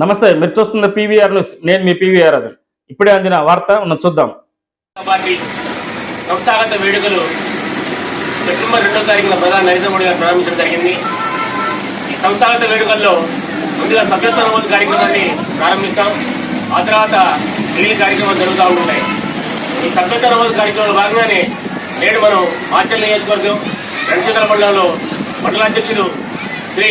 నమస్తే మీరు చూస్తున్న పీవీఆర్ న్యూస్. నేను మీ పీవీఆర్ అది ఇప్పుడే అందిన వార్త ఉన్న చూద్దాం. పార్టీ సంస్థాగత వేడుకలు సెప్టెంబర్ రెండో తారీఖున ప్రధాని నరేంద్ర మోడీ గారు ప్రారంభించడం జరిగింది. ఈ సంస్థాగత వేడుకల్లో ముందుగా సభ్యత్వ నమోదు కార్యక్రమాన్ని ప్రారంభిస్తాం. ఆ తర్వాత మిగిలిన కార్యక్రమాలు జరుగుతూ ఉంటాయి. ఈ సభ్యత్వ నమోదు కార్యక్రమంలో భాగంగానే నేడు మనం ఆచరణ నియోజకవర్గం రణచంద్ర మండలంలో మండలాధ్యక్షులు శ్రీ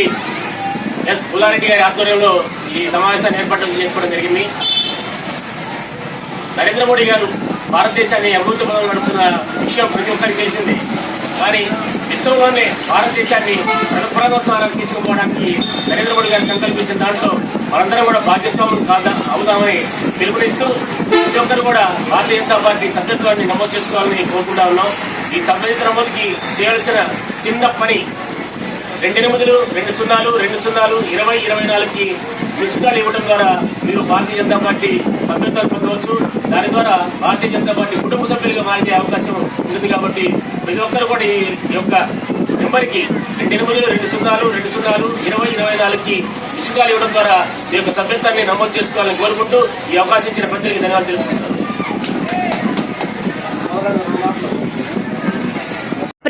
పుల్లారెడ్డి గారి ఆధ్వర్యంలో ఈ సమావేశాన్ని ఏర్పాటు చేసుకోవడం జరిగింది. నరేంద్ర మోడీ గారు భారతదేశాన్ని అభివృద్ధి పదవులు నడుపుతున్న విషయం ప్రతి ఒక్కరికి తెలిసిందే. కానీ విశ్వంలోనే భారతదేశాన్ని ప్రధానోత్సవాలకు తీసుకుపోవడానికి నరేంద్ర మోడీ గారు సంకల్పించిన దాంట్లో మనందరం కూడా బాధ్యత్వం కాదా అవుదామని పిలుపునిస్తూ ప్రతి ఒక్కరు కూడా భారతీయ జనతా పార్టీ సభ్యత్వాన్ని నమోదు చేసుకోవాలని కోరుకుంటా ఉన్నాం. ఈ సభ్యత్వ నమోదుకి చేయాల్సిన చిన్న పని రెండు ఎనిమిదిలు రెండు సున్నాలు రెండు సున్నాలు ఇరవై ఇరవై నాలుగుకి మిస్ కాల్ ఇవ్వడం ద్వారా మీరు భారతీయ జనతా పార్టీ సభ్యత్వాలు పొందవచ్చు దాని ద్వారా భారతీయ జనతా పార్టీ కుటుంబ సభ్యులుగా మారే అవకాశం ఉంటుంది కాబట్టి ప్రతి ఒక్కరు కూడా ఈ యొక్క నెంబర్కి రెండు ఎనిమిదిలు రెండు సున్నాలు రెండు సున్నాలు ఇరవై ఇరవై నాలుగుకి మిస్ కాల్ ఇవ్వడం ద్వారా మీ యొక్క సభ్యత్వాన్ని నమోదు చేసుకోవాలని కోరుకుంటూ ఈ అవకాశం ఇచ్చిన ప్రజలకు ధన్యవాదాలు తెలుపుతున్నాను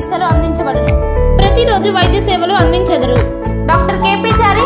చికిత్సలు అందించబడును. ప్రతిరోజు వైద్య సేవలు అందించెదరు. డాక్టర్ కేపీ చారి